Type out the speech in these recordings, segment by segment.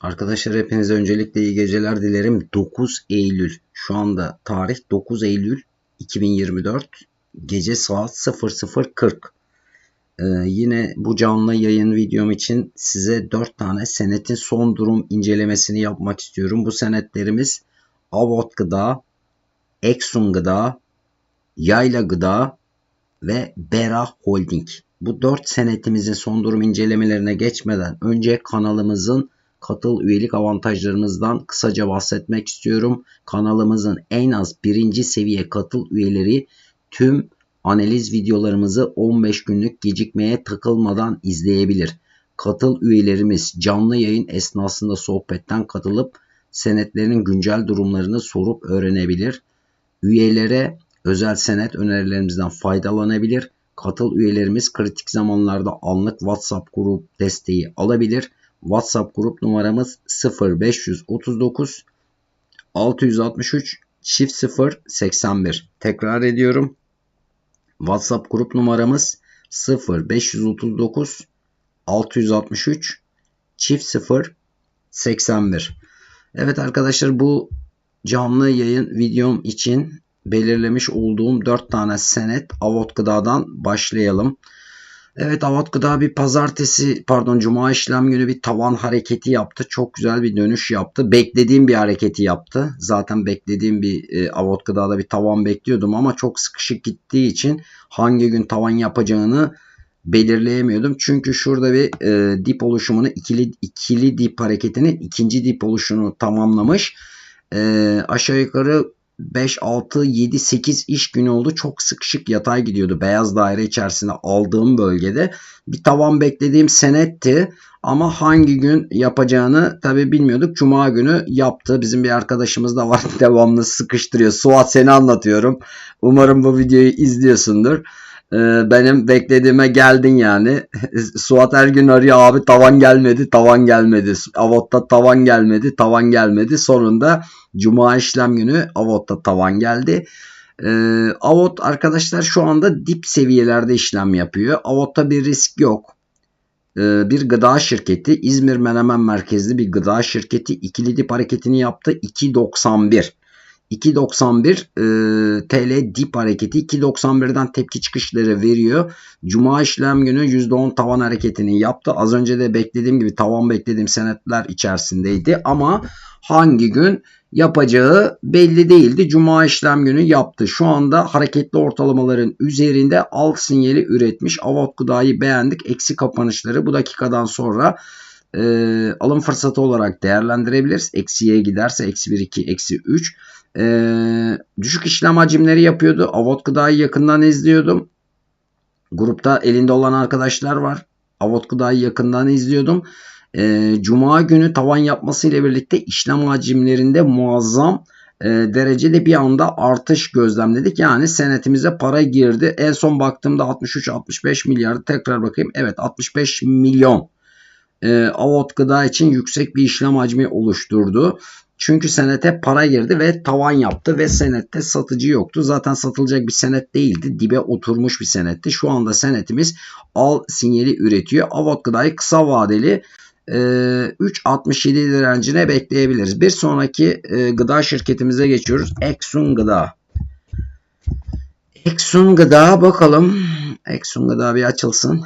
Arkadaşlar hepinize öncelikle iyi geceler dilerim. 9 Eylül. Şu anda tarih 9 Eylül 2024. Gece saat 00.40. Ee, yine bu canlı yayın videom için size 4 tane senetin son durum incelemesini yapmak istiyorum. Bu senetlerimiz Avot Gıda, Exxon Gıda, Yayla Gıda ve Bera Holding. Bu 4 senetimizin son durum incelemelerine geçmeden önce kanalımızın katıl üyelik avantajlarımızdan kısaca bahsetmek istiyorum. Kanalımızın en az birinci seviye katıl üyeleri tüm analiz videolarımızı 15 günlük gecikmeye takılmadan izleyebilir. Katıl üyelerimiz canlı yayın esnasında sohbetten katılıp senetlerin güncel durumlarını sorup öğrenebilir. Üyelere özel senet önerilerimizden faydalanabilir. Katıl üyelerimiz kritik zamanlarda anlık WhatsApp grup desteği alabilir. WhatsApp grup numaramız 0539 663 çift 0 81. Tekrar ediyorum. WhatsApp grup numaramız 0539 663 çift 0 81. Evet arkadaşlar bu canlı yayın videom için belirlemiş olduğum 4 tane senet Avot Gıda'dan başlayalım. Evet Avat Gıda bir pazartesi pardon cuma işlem günü bir tavan hareketi yaptı. Çok güzel bir dönüş yaptı. Beklediğim bir hareketi yaptı. Zaten beklediğim bir e, Avat Gıda'da bir tavan bekliyordum ama çok sıkışık gittiği için hangi gün tavan yapacağını belirleyemiyordum. Çünkü şurada bir e, dip oluşumunu ikili ikili dip hareketinin ikinci dip oluşunu tamamlamış. E, aşağı yukarı 5, 6, 7, 8 iş günü oldu. Çok sıkışık yatay gidiyordu. Beyaz daire içerisinde aldığım bölgede. Bir tavan beklediğim senetti. Ama hangi gün yapacağını tabi bilmiyorduk. Cuma günü yaptı. Bizim bir arkadaşımız da var. Devamlı sıkıştırıyor. Suat seni anlatıyorum. Umarım bu videoyu izliyorsundur. Ee, benim beklediğime geldin yani. Suat her gün arıyor abi tavan gelmedi tavan gelmedi. Avot'ta tavan gelmedi tavan gelmedi. Sonunda Cuma işlem günü Avot'ta tavan geldi. Ee, Avot arkadaşlar şu anda dip seviyelerde işlem yapıyor. Avot'ta bir risk yok. Ee, bir gıda şirketi İzmir Menemen merkezli bir gıda şirketi ikili dip hareketini yaptı. 2.91 2.91 e, TL dip hareketi 2.91'den tepki çıkışları veriyor. Cuma işlem günü %10 tavan hareketini yaptı. Az önce de beklediğim gibi tavan beklediğim senetler içerisindeydi ama hangi gün yapacağı belli değildi. Cuma işlem günü yaptı. Şu anda hareketli ortalamaların üzerinde alt sinyali üretmiş. Avot gıdayı beğendik. Eksi kapanışları bu dakikadan sonra e, alım fırsatı olarak değerlendirebiliriz. Eksiye giderse eksi 1, 2, eksi 3. E, düşük işlem hacimleri yapıyordu. Avot gıdayı yakından izliyordum. Grupta elinde olan arkadaşlar var. Avot gıdayı yakından izliyordum. E, Cuma günü tavan yapmasıyla birlikte işlem hacimlerinde muazzam e, derecede bir anda artış gözlemledik. Yani senetimize para girdi. En son baktığımda 63-65 milyardı. Tekrar bakayım. Evet 65 milyon e, Avot gıda için yüksek bir işlem hacmi oluşturdu. Çünkü senete para girdi ve tavan yaptı ve senette satıcı yoktu. Zaten satılacak bir senet değildi. Dibe oturmuş bir senetti. Şu anda senetimiz al sinyali üretiyor. Avot gıdayı kısa vadeli 3.67 e, direncine bekleyebiliriz. Bir sonraki e, gıda şirketimize geçiyoruz. Exxon Gıda. Exxon Gıda bakalım. Exxon Gıda bir açılsın.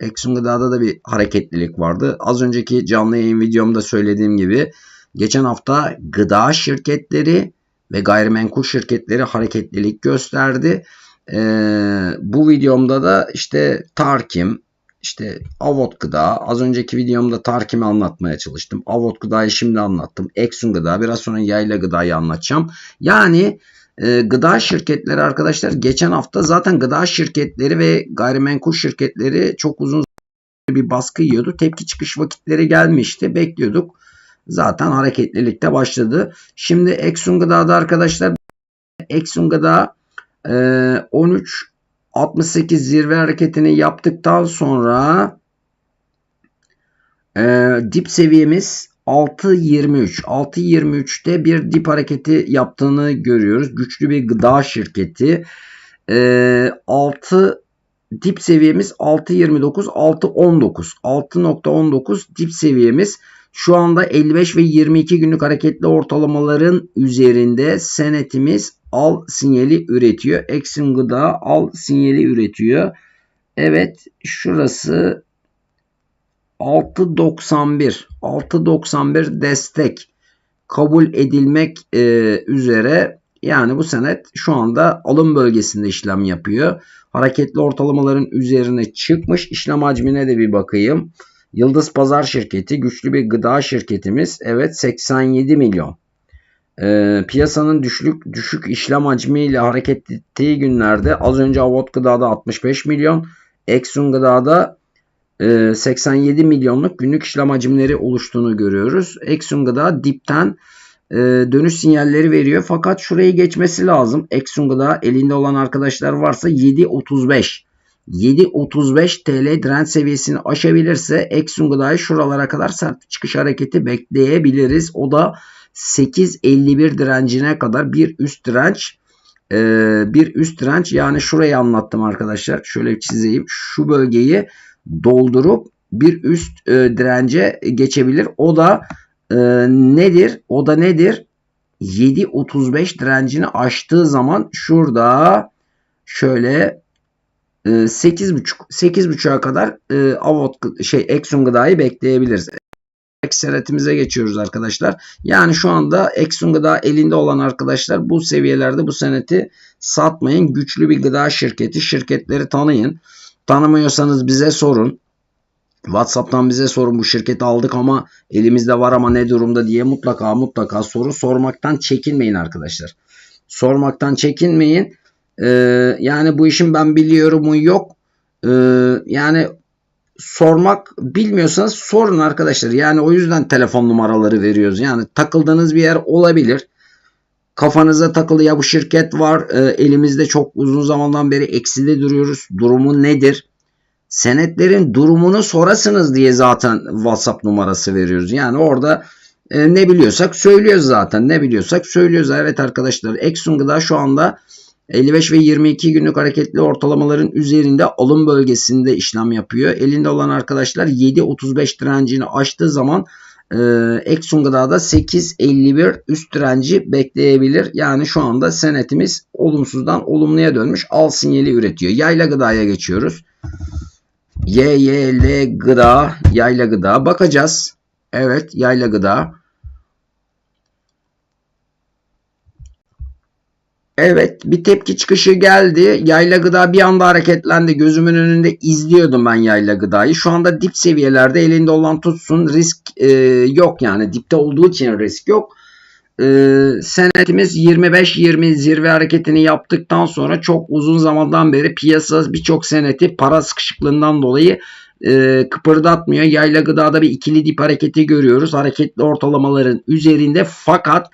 Exxon Gıda'da da bir hareketlilik vardı. Az önceki canlı yayın videomda söylediğim gibi geçen hafta gıda şirketleri ve gayrimenkul şirketleri hareketlilik gösterdi. Ee, bu videomda da işte Tarkim, işte Avot Gıda, az önceki videomda Tarkim'i anlatmaya çalıştım. Avot Gıda'yı şimdi anlattım. Exxon Gıda, biraz sonra Yayla Gıda'yı anlatacağım. Yani e, gıda şirketleri arkadaşlar geçen hafta zaten gıda şirketleri ve gayrimenkul şirketleri çok uzun bir baskı yiyordu. Tepki çıkış vakitleri gelmişti. Bekliyorduk. Zaten hareketlilikte başladı. Şimdi Exxon Gıda'da arkadaşlar Exxon Gıda e, 13 68 zirve hareketini yaptıktan sonra e, dip seviyemiz 6.23. 6.23'te bir dip hareketi yaptığını görüyoruz. Güçlü bir gıda şirketi. E, 6 dip seviyemiz 6.29 6.19 6.19 dip seviyemiz şu anda 55 ve 22 günlük hareketli ortalamaların üzerinde senetimiz al sinyali üretiyor. Exim gıda al sinyali üretiyor. Evet şurası 6.91 6.91 destek kabul edilmek e, üzere yani bu senet şu anda alım bölgesinde işlem yapıyor. Hareketli ortalamaların üzerine çıkmış. İşlem hacmine de bir bakayım. Yıldız Pazar Şirketi güçlü bir gıda şirketimiz. Evet 87 milyon. E, piyasanın düşük düşük işlem hacmiyle hareket ettiği günlerde az önce Avot Gıda'da 65 milyon, Exxon Gıda'da 87 milyonluk günlük işlem hacimleri oluştuğunu görüyoruz. Exxon Gıda dipten e, dönüş sinyalleri veriyor. Fakat şurayı geçmesi lazım. Exxon Gıda elinde olan arkadaşlar varsa 7.35 7.35 TL direnç seviyesini aşabilirse Exxon Gıda'yı şuralara kadar sert çıkış hareketi bekleyebiliriz. O da 8.51 direncine kadar bir üst direnç bir üst direnç yani şurayı anlattım arkadaşlar. Şöyle çizeyim. Şu bölgeyi doldurup bir üst e, dirence geçebilir. O da e, nedir? O da nedir? 7.35 direncini aştığı zaman şurada şöyle e, 8.5 8.5'a kadar e, avot şey Exxon gıdayı bekleyebiliriz. Senetimize geçiyoruz arkadaşlar. Yani şu anda Exxon gıda elinde olan arkadaşlar bu seviyelerde bu seneti satmayın. Güçlü bir gıda şirketi. Şirketleri tanıyın. Tanımıyorsanız bize sorun. WhatsApp'tan bize sorun bu şirketi aldık ama elimizde var ama ne durumda diye mutlaka mutlaka soru sormaktan çekinmeyin arkadaşlar. Sormaktan çekinmeyin. Ee, yani bu işin ben biliyorumu yok. Ee, yani sormak bilmiyorsanız sorun arkadaşlar. Yani o yüzden telefon numaraları veriyoruz. Yani takıldığınız bir yer olabilir. Kafanıza takılı ya bu şirket var e, elimizde çok uzun zamandan beri ekside duruyoruz. Durumu nedir? Senetlerin durumunu sorasınız diye zaten WhatsApp numarası veriyoruz. Yani orada e, ne biliyorsak söylüyoruz zaten. Ne biliyorsak söylüyoruz. Evet arkadaşlar Exxon Gıda şu anda 55 ve 22 günlük hareketli ortalamaların üzerinde alım bölgesinde işlem yapıyor. Elinde olan arkadaşlar 7.35 direncini aştığı zaman e, Exxon Gıda'da 8.51 üst direnci bekleyebilir. Yani şu anda senetimiz olumsuzdan olumluya dönmüş. Al sinyali üretiyor. Yayla gıdaya geçiyoruz. YYL gıda, yayla gıda bakacağız. Evet, yayla gıda. Evet bir tepki çıkışı geldi. Yayla gıda bir anda hareketlendi. Gözümün önünde izliyordum ben yayla gıdayı. Şu anda dip seviyelerde elinde olan tutsun. Risk e, yok yani. Dipte olduğu için risk yok. E, senetimiz 25-20 zirve hareketini yaptıktan sonra çok uzun zamandan beri piyasa birçok seneti para sıkışıklığından dolayı e, kıpırdatmıyor. Yayla gıdada bir ikili dip hareketi görüyoruz. Hareketli ortalamaların üzerinde fakat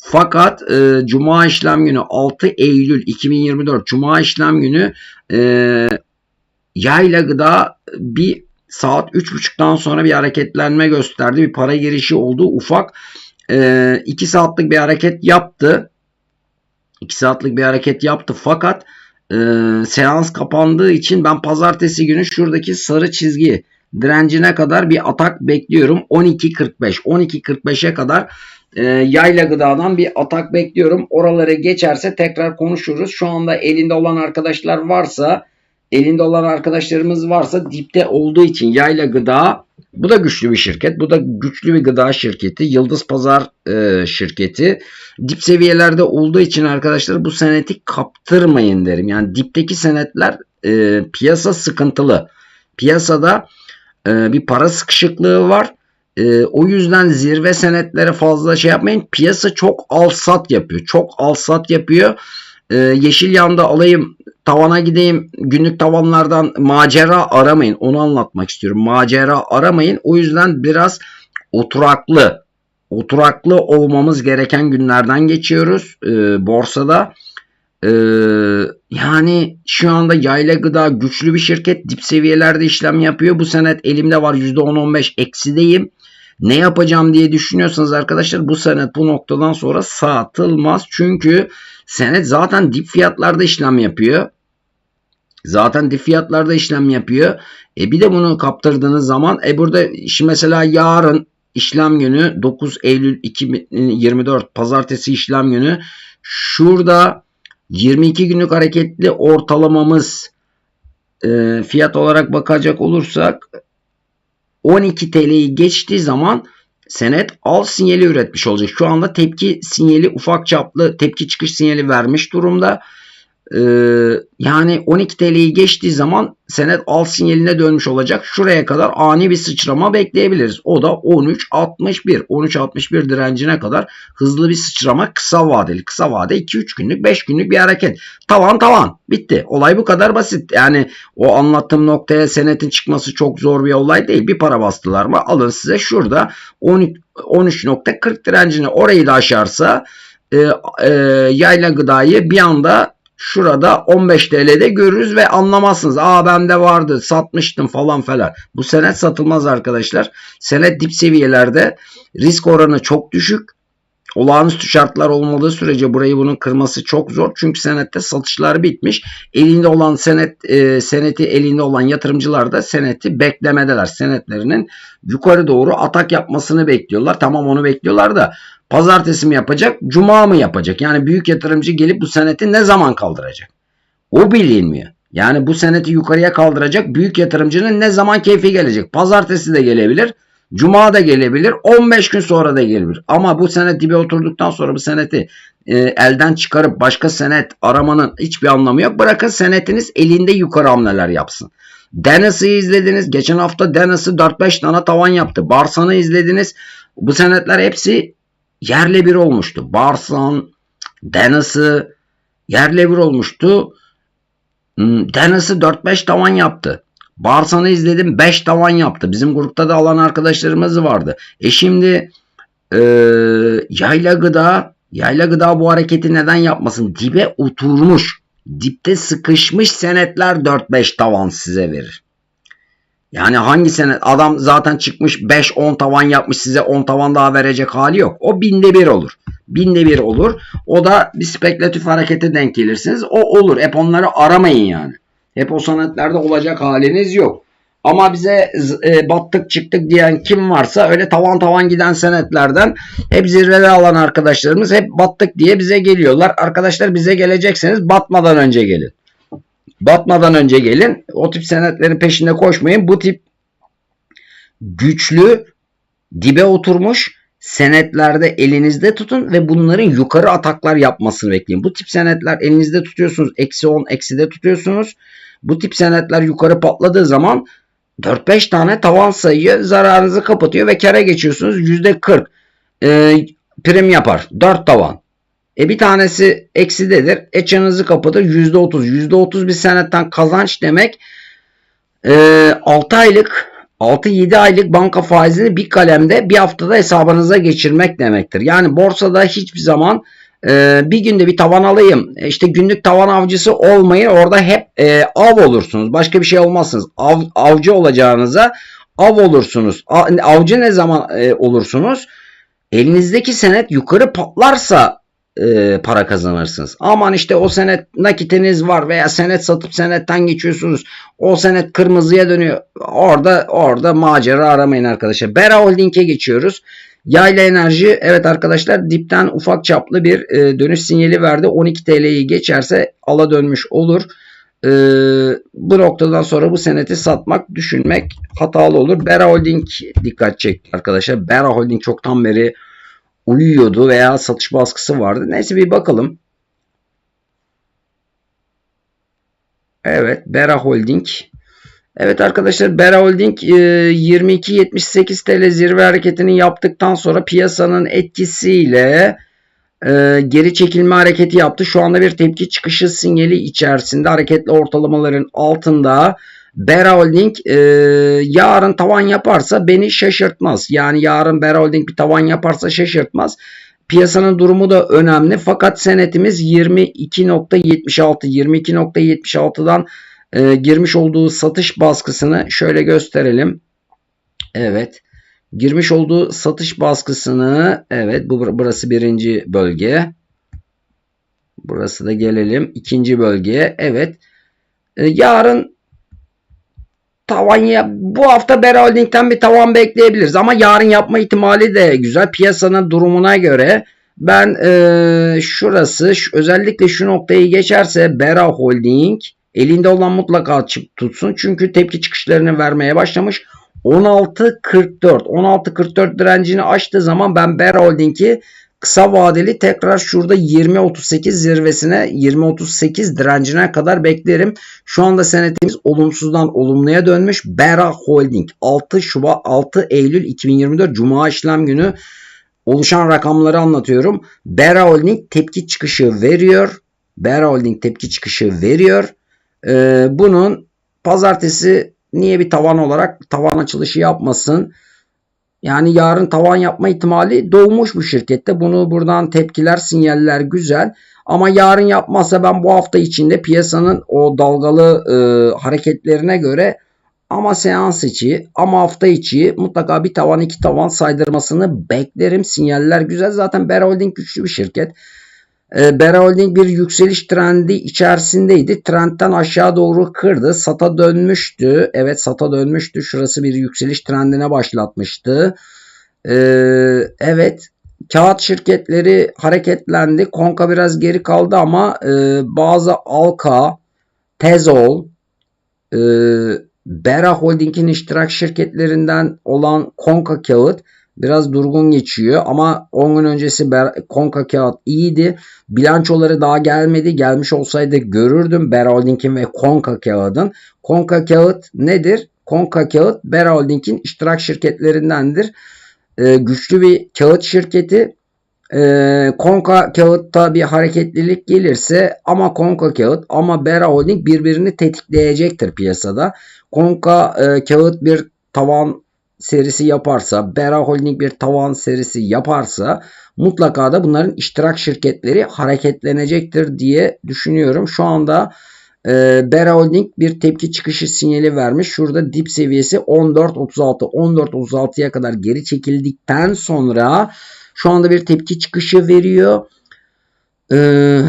fakat e, Cuma işlem günü 6 Eylül 2024 Cuma işlem günü e, yayla gıda bir saat 3.30'dan sonra bir hareketlenme gösterdi. Bir para girişi oldu ufak. 2 e, saatlik bir hareket yaptı. 2 saatlik bir hareket yaptı fakat e, seans kapandığı için ben pazartesi günü şuradaki sarı çizgi direncine kadar bir atak bekliyorum. 12.45 12.45'e kadar e, yayla gıdadan bir atak bekliyorum. Oraları geçerse tekrar konuşuruz. Şu anda elinde olan arkadaşlar varsa elinde olan arkadaşlarımız varsa dipte olduğu için yayla gıda bu da güçlü bir şirket. Bu da güçlü bir gıda şirketi. Yıldız Pazar e, şirketi. Dip seviyelerde olduğu için arkadaşlar bu seneti kaptırmayın derim. Yani dipteki senetler e, piyasa sıkıntılı. Piyasada e, bir para sıkışıklığı var. E, o yüzden zirve senetlere fazla şey yapmayın. Piyasa çok al sat yapıyor. Çok al sat yapıyor. E, yeşil yanda alayım tavana gideyim günlük tavanlardan macera aramayın. Onu anlatmak istiyorum. Macera aramayın. O yüzden biraz oturaklı oturaklı olmamız gereken günlerden geçiyoruz e, borsada. E, yani şu anda yayla gıda güçlü bir şirket dip seviyelerde işlem yapıyor. Bu senet elimde var %10-15 eksideyim. Ne yapacağım diye düşünüyorsanız arkadaşlar bu senet bu noktadan sonra satılmaz. Çünkü senet zaten dip fiyatlarda işlem yapıyor. Zaten dip fiyatlarda işlem yapıyor. E bir de bunu kaptırdığınız zaman e burada mesela yarın işlem günü 9 Eylül 2024 pazartesi işlem günü şurada 22 günlük hareketli ortalamamız e, fiyat olarak bakacak olursak 12 TL'yi geçtiği zaman senet al sinyali üretmiş olacak. Şu anda tepki sinyali ufak çaplı tepki çıkış sinyali vermiş durumda. Ee, yani 12 TL'yi geçtiği zaman senet al sinyaline dönmüş olacak. Şuraya kadar ani bir sıçrama bekleyebiliriz. O da 13.61. 13.61 direncine kadar hızlı bir sıçrama kısa vadeli. Kısa vade 2-3 günlük 5 günlük bir hareket. Tavan tavan. Bitti. Olay bu kadar basit. Yani o anlattığım noktaya senetin çıkması çok zor bir olay değil. Bir para bastılar mı alın size şurada 13.40 direncini orayı da aşarsa e, e, yayla gıdayı bir anda şurada 15 TL'de görürüz ve anlamazsınız. Aa bende vardı satmıştım falan falan. Bu senet satılmaz arkadaşlar. Senet dip seviyelerde risk oranı çok düşük. Olağanüstü şartlar olmadığı sürece burayı bunun kırması çok zor. Çünkü senette satışlar bitmiş. Elinde olan senet e, seneti elinde olan yatırımcılar da seneti beklemedeler. Senetlerinin yukarı doğru atak yapmasını bekliyorlar. Tamam onu bekliyorlar da pazartesi mi yapacak, cuma mı yapacak? Yani büyük yatırımcı gelip bu seneti ne zaman kaldıracak? O bilinmiyor. Yani bu seneti yukarıya kaldıracak büyük yatırımcının ne zaman keyfi gelecek? Pazartesi de gelebilir. Cuma da gelebilir. 15 gün sonra da gelebilir. Ama bu senet dibe oturduktan sonra bu seneti e, elden çıkarıp başka senet aramanın hiçbir anlamı yok. Bırakın senetiniz elinde yukarı hamleler yapsın. Dennis'ı izlediniz. Geçen hafta Dennis'ı 4-5 tane tavan yaptı. Barsan'ı izlediniz. Bu senetler hepsi yerle bir olmuştu. Barsan, Dennis'ı yerle bir olmuştu. Hmm, Dennis'ı 4-5 tavan yaptı. Barsan'ı izledim 5 tavan yaptı. Bizim grupta da alan arkadaşlarımız vardı. E şimdi e, yayla gıda yayla gıda bu hareketi neden yapmasın? Dibe oturmuş. Dipte sıkışmış senetler 4-5 tavan size verir. Yani hangi senet adam zaten çıkmış 5-10 tavan yapmış size 10 tavan daha verecek hali yok. O binde bir olur. Binde bir olur. O da bir spekülatif harekete denk gelirsiniz. O olur. Hep onları aramayın yani. Hep o senetlerde olacak haliniz yok. Ama bize e, battık çıktık diyen kim varsa öyle tavan tavan giden senetlerden hep zirvede alan arkadaşlarımız hep battık diye bize geliyorlar. Arkadaşlar bize gelecekseniz batmadan önce gelin. Batmadan önce gelin. O tip senetlerin peşinde koşmayın. Bu tip güçlü dibe oturmuş senetlerde elinizde tutun ve bunların yukarı ataklar yapmasını bekleyin. Bu tip senetler elinizde tutuyorsunuz. Eksi 10 eksi de tutuyorsunuz. Bu tip senetler yukarı patladığı zaman 4-5 tane tavan sayıyı zararınızı kapatıyor ve kere geçiyorsunuz. %40 e, prim yapar. 4 tavan. E bir tanesi eksidedir. E çanınızı kapatır. %30. %30 bir senetten kazanç demek. E, 6 aylık 6-7 aylık banka faizini bir kalemde bir haftada hesabınıza geçirmek demektir. Yani borsada hiçbir zaman e, bir günde bir tavan alayım e, işte günlük tavan avcısı olmayın orada hep e, av olursunuz. Başka bir şey olmazsınız. Av, avcı olacağınıza av olursunuz. Avcı ne zaman e, olursunuz? Elinizdeki senet yukarı patlarsa e, para kazanırsınız. Aman işte o senet nakitiniz var veya senet satıp senetten geçiyorsunuz. O senet kırmızıya dönüyor. Orada orada macera aramayın arkadaşlar. Bera Holding'e geçiyoruz. Yayla enerji evet arkadaşlar dipten ufak çaplı bir e, dönüş sinyali verdi. 12 TL'yi geçerse ala dönmüş olur. E, bu noktadan sonra bu seneti satmak, düşünmek hatalı olur. Bera Holding dikkat çekti arkadaşlar. Bera Holding çoktan beri uyuyordu veya satış baskısı vardı. Neyse bir bakalım. Evet Bera Holding. Evet arkadaşlar Bera Holding 22.78 TL zirve hareketini yaptıktan sonra piyasanın etkisiyle e, geri çekilme hareketi yaptı. Şu anda bir tepki çıkışı sinyali içerisinde hareketli ortalamaların altında Bera e, yarın tavan yaparsa beni şaşırtmaz. Yani yarın Bera bir tavan yaparsa şaşırtmaz. Piyasanın durumu da önemli. Fakat senetimiz 22.76 22.76'dan e, girmiş olduğu satış baskısını şöyle gösterelim. Evet. Girmiş olduğu satış baskısını evet bu burası birinci bölge. Burası da gelelim ikinci bölgeye. Evet E, yarın tavan ya bu hafta Bera bir tavan bekleyebiliriz ama yarın yapma ihtimali de güzel. Piyasanın durumuna göre ben e, şurası şu, özellikle şu noktayı geçerse Bera Holding elinde olan mutlaka tutsun. Çünkü tepki çıkışlarını vermeye başlamış. 16.44 16.44 direncini açtığı zaman ben Bera Holding'i kısa vadeli tekrar şurada 20.38 zirvesine 20.38 direncine kadar beklerim. Şu anda senetimiz olumsuzdan olumluya dönmüş. Bera Holding 6 Şubat 6 Eylül 2024 Cuma işlem günü oluşan rakamları anlatıyorum. Bera Holding tepki çıkışı veriyor. Bera Holding tepki çıkışı veriyor. Ee, bunun pazartesi niye bir tavan olarak tavan açılışı yapmasın? Yani yarın tavan yapma ihtimali doğmuş bu şirkette. Bunu buradan tepkiler, sinyaller güzel. Ama yarın yapmazsa ben bu hafta içinde piyasanın o dalgalı e, hareketlerine göre ama seans içi ama hafta içi mutlaka bir tavan iki tavan saydırmasını beklerim. Sinyaller güzel. Zaten Bera Holding güçlü bir şirket. E, Bera Holding bir yükseliş trendi içerisindeydi. Trendten aşağı doğru kırdı. Sata dönmüştü. Evet sata dönmüştü. Şurası bir yükseliş trendine başlatmıştı. E, evet kağıt şirketleri hareketlendi. Konka biraz geri kaldı ama e, bazı Alka, Tezol, e, Bera Holding'in iştirak şirketlerinden olan Konka kağıt biraz durgun geçiyor ama 10 gün öncesi Konka kağıt iyiydi. Bilançoları daha gelmedi. Gelmiş olsaydı görürdüm Bera Holding'in ve Konka kağıdın. Konka kağıt nedir? Konka kağıt Bera Holding'in iştirak şirketlerindendir. Ee, güçlü bir kağıt şirketi. Ee, Konka kağıtta bir hareketlilik gelirse ama Konka kağıt ama Bera Holding birbirini tetikleyecektir piyasada. Konka e, kağıt bir tavan serisi yaparsa, Bera Holding bir tavan serisi yaparsa mutlaka da bunların iştirak şirketleri hareketlenecektir diye düşünüyorum. Şu anda e, Bera Holding bir tepki çıkışı sinyali vermiş. Şurada dip seviyesi 14.36 14.36'ya kadar geri çekildikten sonra şu anda bir tepki çıkışı veriyor. Ee,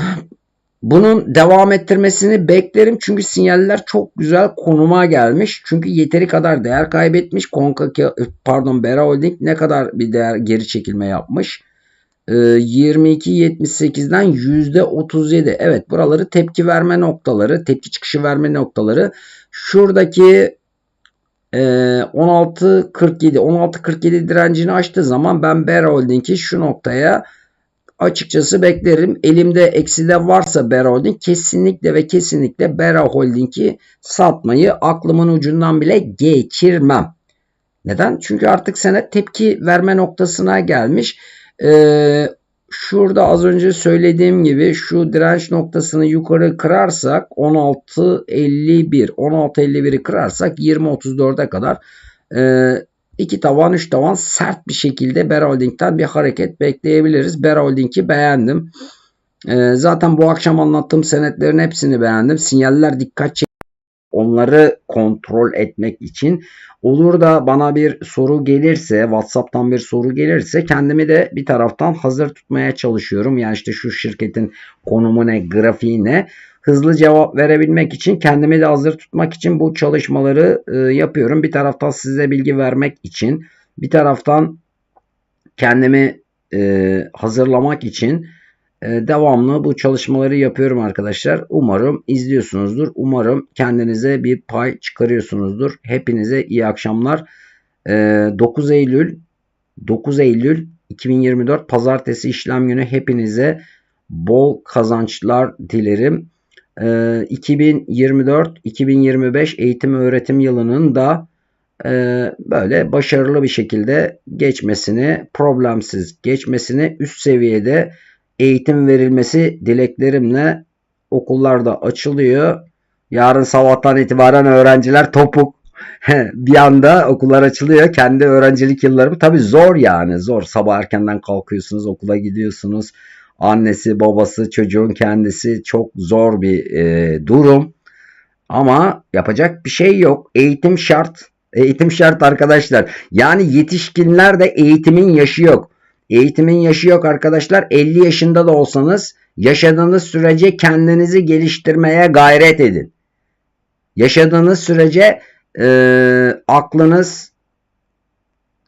bunun devam ettirmesini beklerim çünkü sinyaller çok güzel konuma gelmiş. Çünkü yeteri kadar değer kaybetmiş. Konka pardon Bera Holding ne kadar bir değer geri çekilme yapmış. Ee, 22.78'den %37. Evet buraları tepki verme noktaları, tepki çıkışı verme noktaları. Şuradaki e, 16.47 16.47 direncini açtığı zaman ben Bera Holding'i şu noktaya açıkçası beklerim. Elimde ekside varsa Bera kesinlikle ve kesinlikle Bera Holding'i satmayı aklımın ucundan bile geçirmem. Neden? Çünkü artık senet tepki verme noktasına gelmiş. Ee, şurada az önce söylediğim gibi şu direnç noktasını yukarı kırarsak 16.51 16.51'i kırarsak 20.34'e kadar e, 2 tavan 3 tavan sert bir şekilde Bear Holding'den bir hareket bekleyebiliriz. Bear Holding'i beğendim. Ee, zaten bu akşam anlattığım senetlerin hepsini beğendim. Sinyaller dikkat çek onları kontrol etmek için olur da bana bir soru gelirse WhatsApp'tan bir soru gelirse kendimi de bir taraftan hazır tutmaya çalışıyorum. Yani işte şu şirketin konumu ne, grafiği ne hızlı cevap verebilmek için kendimi de hazır tutmak için bu çalışmaları e, yapıyorum. Bir taraftan size bilgi vermek için bir taraftan kendimi e, hazırlamak için e, devamlı bu çalışmaları yapıyorum arkadaşlar. Umarım izliyorsunuzdur. Umarım kendinize bir pay çıkarıyorsunuzdur. Hepinize iyi akşamlar. E, 9 Eylül 9 Eylül 2024 Pazartesi işlem günü hepinize bol kazançlar dilerim. 2024-2025 ee, eğitim öğretim yılının da e, böyle başarılı bir şekilde geçmesini, problemsiz geçmesini, üst seviyede eğitim verilmesi dileklerimle okullarda açılıyor. Yarın sabahtan itibaren öğrenciler topuk bir anda okullar açılıyor. Kendi öğrencilik yıllarım tabii zor yani zor. Sabah erkenden kalkıyorsunuz okula gidiyorsunuz annesi, babası, çocuğun kendisi çok zor bir e, durum. Ama yapacak bir şey yok. Eğitim şart. Eğitim şart arkadaşlar. Yani yetişkinler de eğitimin yaşı yok. Eğitimin yaşı yok arkadaşlar. 50 yaşında da olsanız yaşadığınız sürece kendinizi geliştirmeye gayret edin. Yaşadığınız sürece e, aklınız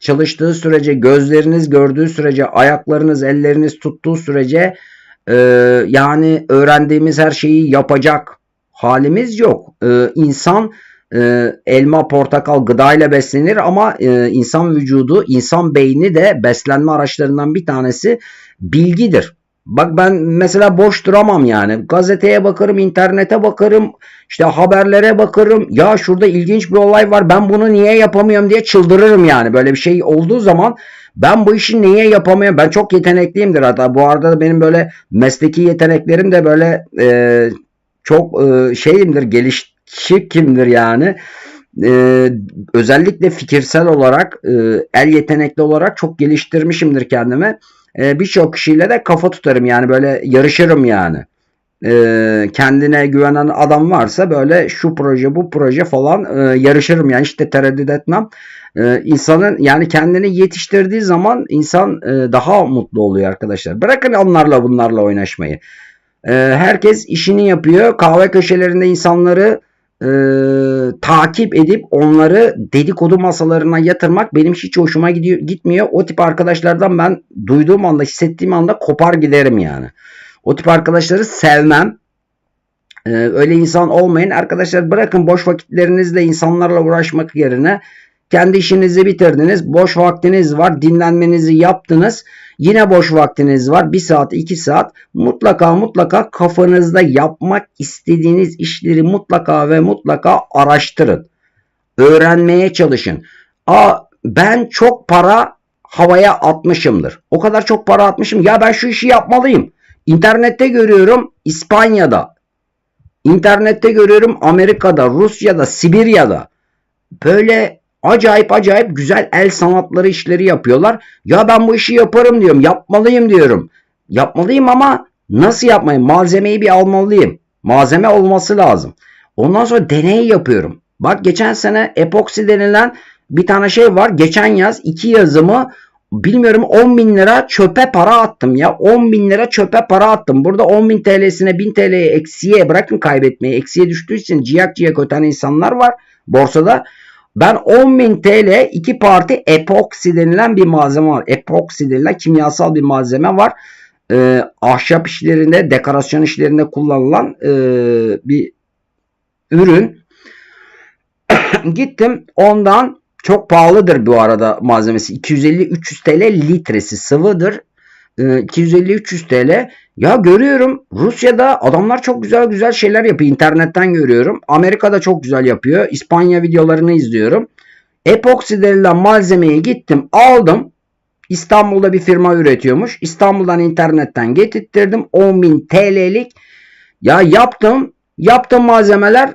çalıştığı sürece, gözleriniz gördüğü sürece, ayaklarınız, elleriniz tuttuğu sürece e, yani öğrendiğimiz her şeyi yapacak halimiz yok. E, insan e, elma, portakal gıdayla beslenir ama e, insan vücudu, insan beyni de beslenme araçlarından bir tanesi bilgidir. Bak ben mesela boş duramam yani. Gazeteye bakarım, internete bakarım, işte haberlere bakarım. Ya şurada ilginç bir olay var. Ben bunu niye yapamıyorum diye çıldırırım yani. Böyle bir şey olduğu zaman ben bu işi niye yapamıyorum? Ben çok yetenekliyimdir hatta. Bu arada benim böyle mesleki yeteneklerim de böyle e, çok e, şeyimdir, gelişikimdir yani. Ee, özellikle fikirsel olarak e, el yetenekli olarak çok geliştirmişimdir kendimi e, birçok kişiyle de kafa tutarım yani böyle yarışırım yani. E, kendine güvenen adam varsa böyle şu proje bu proje falan e, yarışırım yani işte tereddüt etmem. E, insanın yani kendini yetiştirdiği zaman insan e, daha mutlu oluyor arkadaşlar. Bırakın onlarla bunlarla oynaşmayı. E, herkes işini yapıyor. Kahve köşelerinde insanları e, takip edip onları dedikodu masalarına yatırmak benim hiç hoşuma gidiyor, gitmiyor. O tip arkadaşlardan ben duyduğum anda, hissettiğim anda kopar giderim yani. O tip arkadaşları sevmem. Ee, öyle insan olmayın. Arkadaşlar bırakın boş vakitlerinizle insanlarla uğraşmak yerine kendi işinizi bitirdiniz. Boş vaktiniz var. Dinlenmenizi yaptınız. Yine boş vaktiniz var. 1 saat 2 saat. Mutlaka mutlaka kafanızda yapmak istediğiniz işleri mutlaka ve mutlaka araştırın. Öğrenmeye çalışın. Aa, ben çok para havaya atmışımdır. O kadar çok para atmışım. Ya ben şu işi yapmalıyım. İnternette görüyorum İspanya'da. İnternette görüyorum Amerika'da, Rusya'da, Sibirya'da. Böyle acayip acayip güzel el sanatları işleri yapıyorlar. Ya ben bu işi yaparım diyorum. Yapmalıyım diyorum. Yapmalıyım ama nasıl yapmayayım? Malzemeyi bir almalıyım. Malzeme olması lazım. Ondan sonra deney yapıyorum. Bak geçen sene epoksi denilen bir tane şey var. Geçen yaz iki yazımı bilmiyorum 10 bin lira çöpe para attım ya. 10 bin lira çöpe para attım. Burada 10 bin TL'sine 1000 TL'ye eksiye bırakın kaybetmeyi. Eksiye düştüğü için ciyak ciyak öten insanlar var borsada. Ben 10.000 TL iki parti epoksi denilen bir malzeme var. Epoksi denilen kimyasal bir malzeme var. Ee, ahşap işlerinde, dekorasyon işlerinde kullanılan e, bir ürün. Gittim ondan çok pahalıdır bu arada malzemesi. 250-300 TL litresi sıvıdır. 250-300 TL. Ya görüyorum Rusya'da adamlar çok güzel güzel şeyler yapıyor. İnternetten görüyorum. Amerika'da çok güzel yapıyor. İspanya videolarını izliyorum. Epoksi denilen malzemeyi gittim aldım. İstanbul'da bir firma üretiyormuş. İstanbul'dan internetten getirttirdim. 10.000 TL'lik. Ya yaptım. Yaptım malzemeler.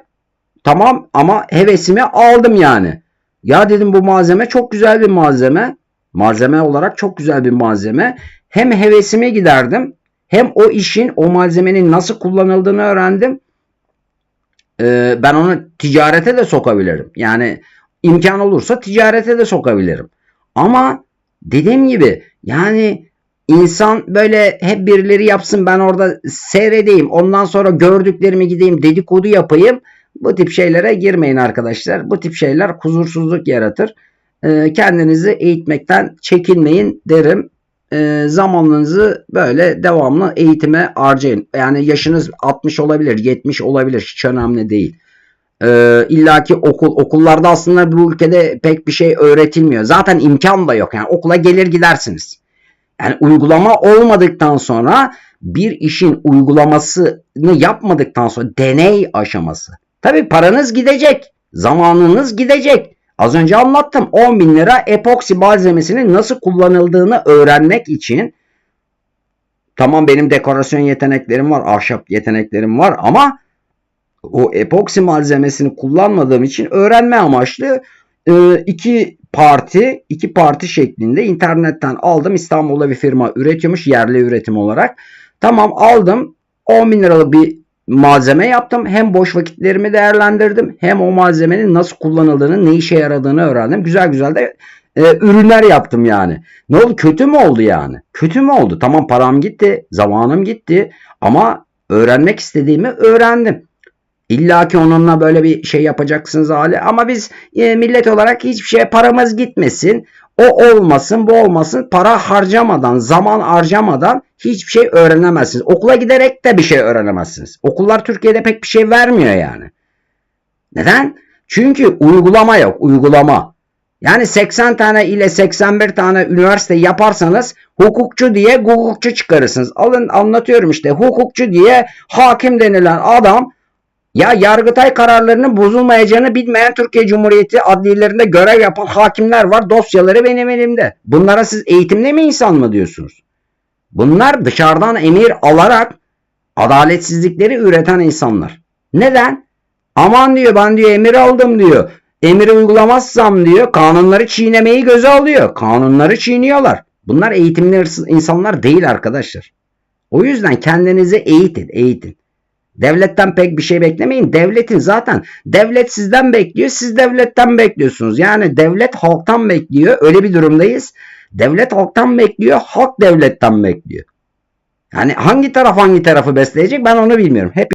Tamam ama hevesimi aldım yani. Ya dedim bu malzeme çok güzel bir malzeme. Malzeme olarak çok güzel bir malzeme. Hem hevesime giderdim hem o işin o malzemenin nasıl kullanıldığını öğrendim. Ee, ben onu ticarete de sokabilirim. Yani imkan olursa ticarete de sokabilirim. Ama dediğim gibi yani insan böyle hep birileri yapsın ben orada seyredeyim ondan sonra gördüklerimi gideyim dedikodu yapayım. Bu tip şeylere girmeyin arkadaşlar. Bu tip şeyler huzursuzluk yaratır. Ee, kendinizi eğitmekten çekinmeyin derim e, zamanınızı böyle devamlı eğitime harcayın. Yani yaşınız 60 olabilir, 70 olabilir. Hiç önemli değil. E, İlla okul, okullarda aslında bu ülkede pek bir şey öğretilmiyor. Zaten imkan da yok. Yani okula gelir gidersiniz. Yani uygulama olmadıktan sonra bir işin uygulamasını yapmadıktan sonra deney aşaması. Tabi paranız gidecek. Zamanınız gidecek. Az önce anlattım 10 bin lira epoksi malzemesinin nasıl kullanıldığını öğrenmek için tamam benim dekorasyon yeteneklerim var, ahşap yeteneklerim var ama o epoksi malzemesini kullanmadığım için öğrenme amaçlı e, iki parti, iki parti şeklinde internetten aldım. İstanbul'da bir firma üretiyormuş yerli üretim olarak. Tamam aldım 10 bin liralık bir malzeme yaptım. Hem boş vakitlerimi değerlendirdim hem o malzemenin nasıl kullanıldığını, ne işe yaradığını öğrendim. Güzel güzel de e, ürünler yaptım yani. Ne oldu? Kötü mü oldu yani? Kötü mü oldu? Tamam param gitti, zamanım gitti ama öğrenmek istediğimi öğrendim. İlla ki onunla böyle bir şey yapacaksınız hali. Ama biz e, millet olarak hiçbir şeye paramız gitmesin. O olmasın bu olmasın. Para harcamadan, zaman harcamadan hiçbir şey öğrenemezsiniz. Okula giderek de bir şey öğrenemezsiniz. Okullar Türkiye'de pek bir şey vermiyor yani. Neden? Çünkü uygulama yok. Uygulama. Yani 80 tane ile 81 tane üniversite yaparsanız hukukçu diye hukukçu çıkarırsınız. Alın anlatıyorum işte hukukçu diye hakim denilen adam ya Yargıtay kararlarının bozulmayacağını bilmeyen Türkiye Cumhuriyeti adliyelerinde görev yapan hakimler var. Dosyaları benim elimde. Bunlara siz eğitimli mi insan mı diyorsunuz? Bunlar dışarıdan emir alarak adaletsizlikleri üreten insanlar. Neden? Aman diyor ben diyor emir aldım diyor. Emiri uygulamazsam diyor kanunları çiğnemeyi göze alıyor. Kanunları çiğniyorlar. Bunlar eğitimli insanlar değil arkadaşlar. O yüzden kendinizi eğitin, eğitin. Devletten pek bir şey beklemeyin. Devletin zaten devlet sizden bekliyor, siz devletten bekliyorsunuz. Yani devlet halktan bekliyor. Öyle bir durumdayız. Devlet halktan bekliyor, halk devletten bekliyor. Yani hangi taraf hangi tarafı besleyecek ben onu bilmiyorum. Hep